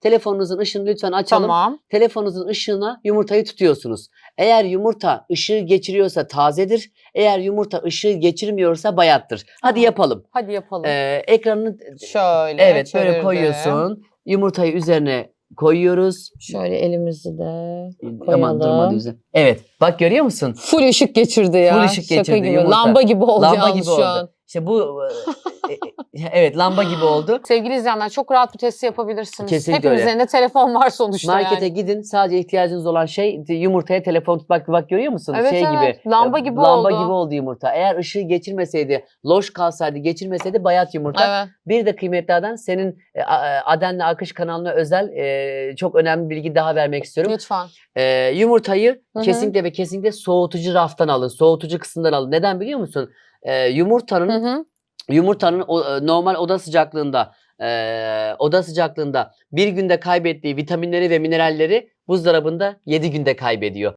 Telefonunuzun ışığını lütfen açalım. Tamam. Telefonunuzun ışığına yumurtayı tutuyorsunuz. Eğer yumurta ışığı geçiriyorsa tazedir. Eğer yumurta ışığı geçirmiyorsa bayattır. Hadi Tamam. yapalım. Hadi yapalım. Ee, ekranını Şöyle evet böyle çevirdim. koyuyorsun. Yumurtayı üzerine koyuyoruz. Şöyle elimizi de Aman durmadı koyalım. üzerine. Evet. Bak görüyor musun? Full ışık geçirdi ya. Full ışık Şaka geçirdi, gibi. yumurta. Lamba gibi oldu Lamba gibi şu oldu. an. İşte bu e, e, evet lamba gibi oldu. Sevgili izleyenler çok rahat bir testi yapabilirsiniz. Kesinlikle Hepimizin öyle. elinde telefon var sonuçta Markete yani. gidin sadece ihtiyacınız olan şey yumurtaya telefon tutmak bak görüyor musun? Evet, şey evet. gibi. Lamba e, gibi lamba oldu. gibi oldu yumurta. Eğer ışığı geçirmeseydi, loş kalsaydı, geçirmeseydi bayat yumurta. Evet. Bir de kıymetlerden senin e, A- e, Aden'le Akış kanalına özel e, çok önemli bilgi daha vermek istiyorum. Lütfen. E, yumurtayı Hı hı. kesinlikle ve kesinlikle soğutucu raftan alın. Soğutucu kısımdan alın. Neden biliyor musun? E, yumurtanın Hı hı. yumurtanın o- normal oda sıcaklığında e, oda sıcaklığında bir günde kaybettiği vitaminleri ve mineralleri buzdolabında 7 günde kaybediyor.